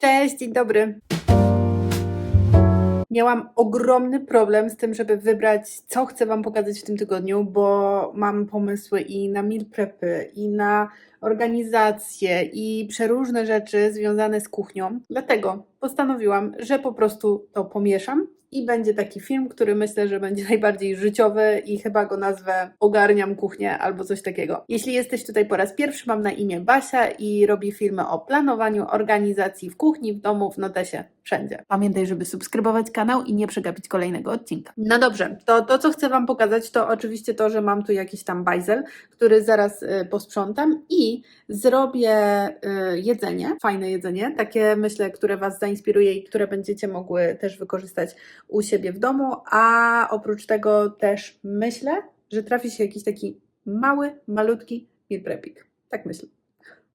Cześć, dzień dobry. Miałam ogromny problem z tym, żeby wybrać, co chcę Wam pokazać w tym tygodniu, bo mam pomysły i na meal prepy, i na organizację, i przeróżne rzeczy związane z kuchnią. Dlatego postanowiłam, że po prostu to pomieszam i będzie taki film, który myślę, że będzie najbardziej życiowy i chyba go nazwę Ogarniam kuchnię albo coś takiego. Jeśli jesteś tutaj po raz pierwszy, mam na imię Basia i robię filmy o planowaniu, organizacji w kuchni, w domu, w notesie, wszędzie. Pamiętaj, żeby subskrybować kanał i nie przegapić kolejnego odcinka. No dobrze, to, to co chcę Wam pokazać, to oczywiście to, że mam tu jakiś tam bajzel, który zaraz y, posprzątam i zrobię y, jedzenie, fajne jedzenie, takie myślę, które Was zainspiruje i które będziecie mogły też wykorzystać u siebie w domu, a oprócz tego też myślę, że trafi się jakiś taki mały, malutki meal prepik. Tak myślę.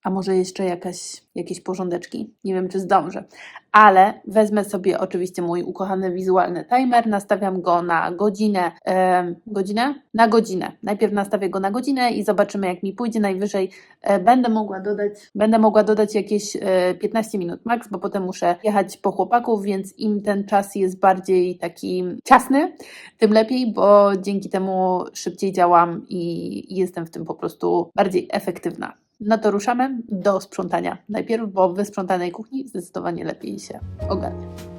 A może jeszcze jakaś, jakieś porządeczki? Nie wiem, czy zdążę. Ale wezmę sobie oczywiście mój ukochany wizualny timer, nastawiam go na godzinę. em, godzinę? Na godzinę. Najpierw nastawię go na godzinę i zobaczymy, jak mi pójdzie. Najwyżej e, będę mogła dodać, będę mogła dodać jakieś e, 15 minut max, bo potem muszę jechać po chłopaków, więc im ten czas jest bardziej taki ciasny, tym lepiej, bo dzięki temu szybciej działam i i jestem w tym po prostu bardziej efektywna. No to ruszamy do sprzątania. Najpierw, bo w wysprzątanej kuchni zdecydowanie lepiej się ogarnia.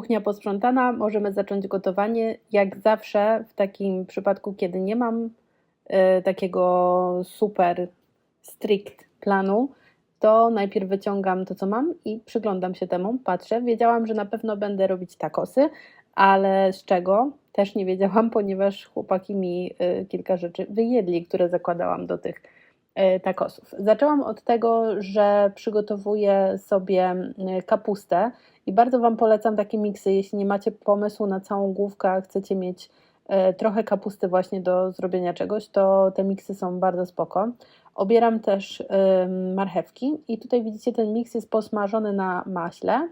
Kuchnia posprzątana, możemy zacząć gotowanie. Jak zawsze, w takim przypadku, kiedy nie mam e, takiego super strict planu, to najpierw wyciągam to, co mam i przyglądam się temu, patrzę. Wiedziałam, że na pewno będę robić takosy, ale z czego też nie wiedziałam, ponieważ chłopaki mi e, kilka rzeczy wyjedli, które zakładałam do tych takosów. Zaczęłam od tego, że przygotowuję sobie mm, kapustę i bardzo Wam polecam takie miksy, jeśli nie macie pomysłu na całą główkę, a chcecie mieć e, trochę kapusty właśnie do zrobienia czegoś, to te miksy są bardzo spoko. Obieram też marchewki i tutaj widzicie ten miks jest posmażony na maśle,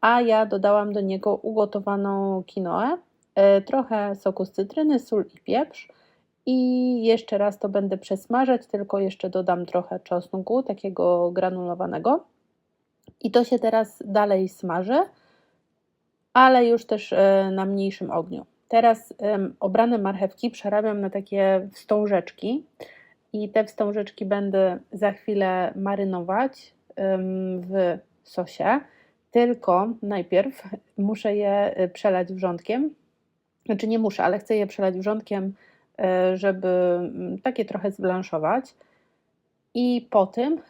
a ja dodałam do niego ugotowaną quinoę, e, trochę soku z cytryny, sól i pieprz i jeszcze raz to będę przesmażać, tylko jeszcze dodam trochę czosnku, takiego granulowanego. I to się teraz dalej smaży, ale już też e, na mniejszym ogniu. Teraz obrane marchewki przerabiam na takie wstążeczki i te wstążeczki będę za chwilę marynować w sosie. Tylko najpierw muszę je e, przelać wrzątkiem. Znaczy nie muszę, ale chcę je przelać wrzątkiem, żeby mm, takie trochę zblanszować. I po tym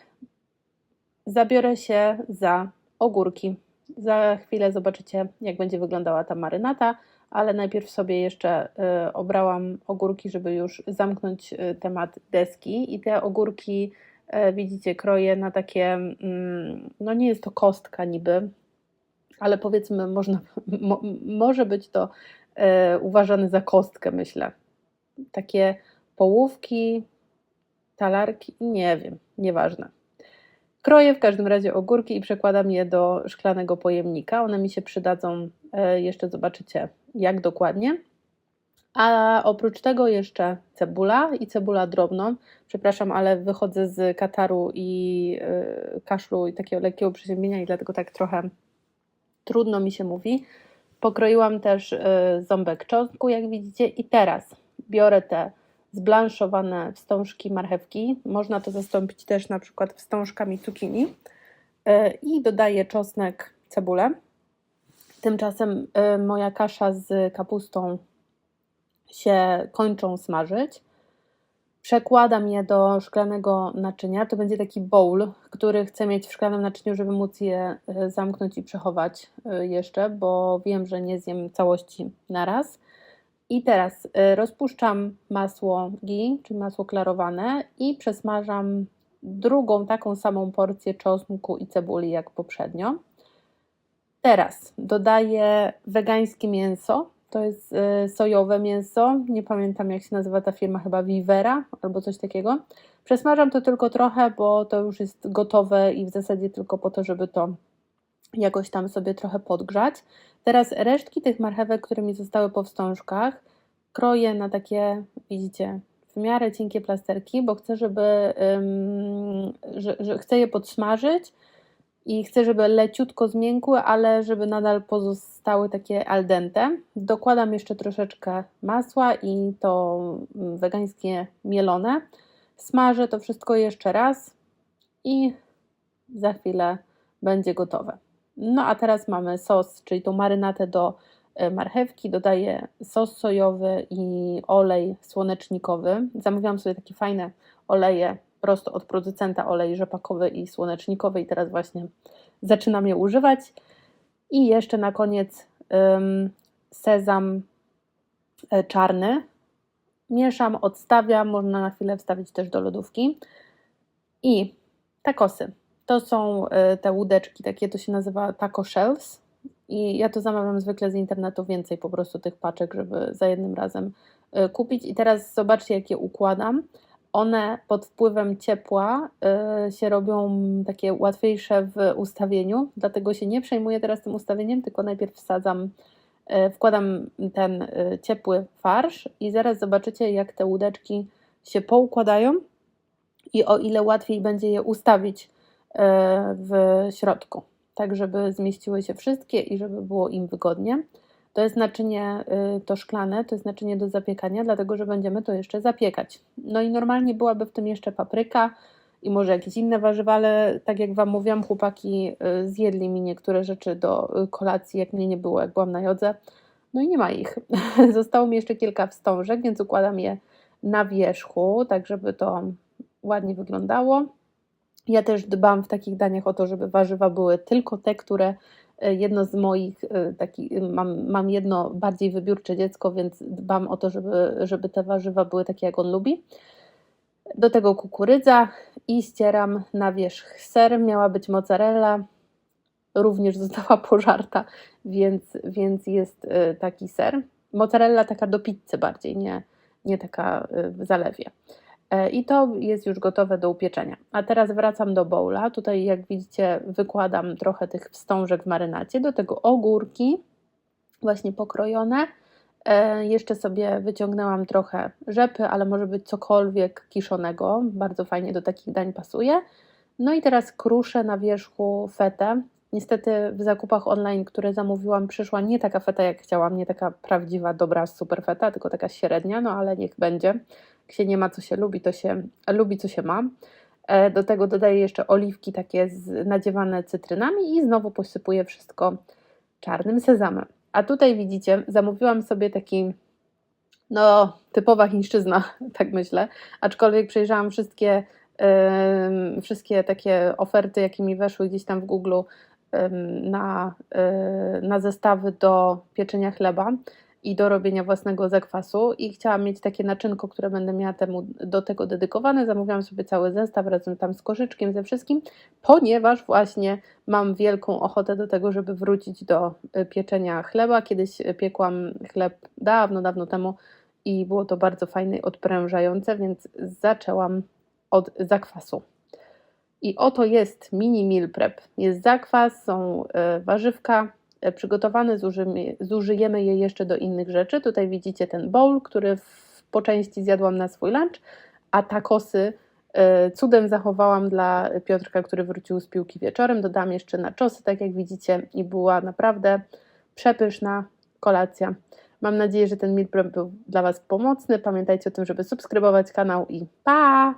zabiorę się za ogórki. Za chwilę zobaczycie, jak będzie wyglądała ta marynata, ale najpierw sobie jeszcze y, obrałam ogórki, żeby już zamknąć y, temat deski. I te ogórki, y, widzicie, kroję na takie, mm, no nie jest to kostka niby, ale powiedzmy, można, mo, może być to y, uważane za kostkę, myślę. Takie połówki, talarki, nie wiem, nieważne. Kroję w każdym razie ogórki i przekładam je do szklanego pojemnika. One mi się przydadzą, e, jeszcze zobaczycie jak dokładnie. A oprócz tego jeszcze cebula i cebula drobną. Przepraszam, ale wychodzę z kataru i e, kaszlu i takiego lekkiego przeziębienia i dlatego tak trochę trudno mi się mówi. Pokroiłam też e, ząbek czosnku, jak widzicie. I teraz biorę te zblanszowane wstążki marchewki. Można to zastąpić też na przykład wstążkami cukinii. E, I dodaję czosnek, cebulę. Tymczasem y, moja kasza z kapustą się kończą smażyć. Przekładam je do szklanego naczynia. To będzie taki bowl, który chcę mieć w szklanym naczyniu, żeby móc je y, zamknąć i przechować jeszcze, bo wiem, że nie zjem całości na raz. I teraz y, rozpuszczam masło ghee, czyli masło klarowane i przesmażam drugą taką samą porcję czosnku i cebuli jak poprzednio. Teraz dodaję wegańskie mięso. To jest y, sojowe mięso. Nie pamiętam jak się nazywa ta firma, chyba Vivera albo coś takiego. Przesmażam to tylko trochę, bo to już jest gotowe i w zasadzie tylko po to, żeby to jakoś tam sobie trochę podgrzać. Teraz resztki tych marchewek, które mi zostały po wstążkach, kroję na takie, widzicie, w miarę cienkie plasterki, bo chcę, żeby, ym, że, że chcę je podsmażyć i chcę, żeby leciutko zmiękły, ale żeby nadal pozostały takie al dente. Dokładam jeszcze troszeczkę masła i to wegańskie mielone. Smażę to wszystko jeszcze raz i za chwilę będzie gotowe. No a teraz mamy sos, czyli tą marynatę do e, marchewki, dodaję sos sojowy i olej słonecznikowy. Zamówiłam sobie takie fajne oleje prosto od producenta, olej rzepakowy i słonecznikowy i teraz właśnie zaczynam je używać. I jeszcze na koniec ym, sezam e, czarny. Mieszam, odstawiam, można na chwilę wstawić też do lodówki. I takosy. To są y, te łódeczki, takie to się nazywa taco shells. I ja to zamawiam zwykle z internetu więcej po prostu tych paczek, żeby za jednym razem y, kupić. I teraz zobaczcie, jak je układam. One pod wpływem ciepła y, się robią takie łatwiejsze w ustawieniu, dlatego się nie przejmuję teraz tym ustawieniem, tylko najpierw wsadzam, wkładam ten ciepły farsz i zaraz zobaczycie, jak te łódeczki się poukładają i o ile łatwiej będzie je ustawić E, w środku, tak żeby zmieściły się wszystkie i żeby było im wygodnie. To jest naczynie y, to szklane, to jest naczynie do zapiekania, dlatego że będziemy to jeszcze zapiekać. No i normalnie byłaby w tym jeszcze papryka i może jakieś inne warzywa, ale tak jak Wam mówiłam, chłopaki y, zjedli mi niektóre rzeczy do y, kolacji, jak mnie nie było, jak byłam na jodze. No i nie ma ich. Zostało mi jeszcze kilka wstążek, więc układam je na wierzchu, tak żeby to ładnie wyglądało. Ja też dbam w takich daniach o to, żeby warzywa były tylko te, które e, jedno z moich, e, taki, mam, mam jedno bardziej wybiórcze dziecko, więc dbam o to, żeby, żeby te warzywa były takie, jak on lubi. Do tego kukurydza i ścieram na wierzch ser. Miała być mozzarella, również została pożarta, więc, więc jest e, taki ser. Mozzarella taka do pizzy bardziej, nie, nie taka w zalewie. E, I to jest już gotowe do upieczenia. A teraz wracam do bowla. Tutaj, jak widzicie, wykładam trochę tych wstążek w marynacie. Do tego ogórki, właśnie pokrojone. E, jeszcze sobie wyciągnęłam trochę rzepy, ale może być cokolwiek kiszonego. Bardzo fajnie do takich dań pasuje. No i teraz kruszę na wierzchu fetę. Niestety w zakupach online, które zamówiłam, przyszła nie taka feta, jak chciałam, nie taka prawdziwa, dobra, super feta, tylko taka średnia, no ale niech będzie. Jak się nie ma, co się lubi, to się lubi, co się ma. E, do tego dodaję jeszcze oliwki takie nadziewane cytrynami i znowu posypuję wszystko czarnym sezamem. A tutaj widzicie, zamówiłam sobie taki, no, typowa chińszczyzna, tak myślę, aczkolwiek przejrzałam wszystkie, yy, wszystkie takie oferty, jakie mi weszły gdzieś tam w Google na, y, na zestawy do pieczenia chleba i do robienia własnego zakwasu i chciałam mieć takie naczynko, które będę miała temu, do tego dedykowane. Zamówiłam sobie cały zestaw razem tam z koszyczkiem, ze wszystkim, ponieważ właśnie mam wielką ochotę do tego, żeby wrócić do y, pieczenia chleba. Kiedyś piekłam chleb dawno, dawno temu i było to bardzo fajne i odprężające, więc zaczęłam od zakwasu. I oto jest mini meal prep. Jest zakwas, są e, warzywka przygotowane, zużyjemy, zużyjemy je jeszcze do innych rzeczy. Tutaj widzicie ten bowl, który w, po części zjadłam na swój lunch, a takosy e, cudem zachowałam dla Piotrka, który wrócił z piłki wieczorem. Dodam jeszcze na czosy, tak jak widzicie, i była naprawdę przepyszna kolacja. Mam nadzieję, że ten meal był dla Was pomocny. Pamiętajcie o tym, żeby subskrybować kanał i pa!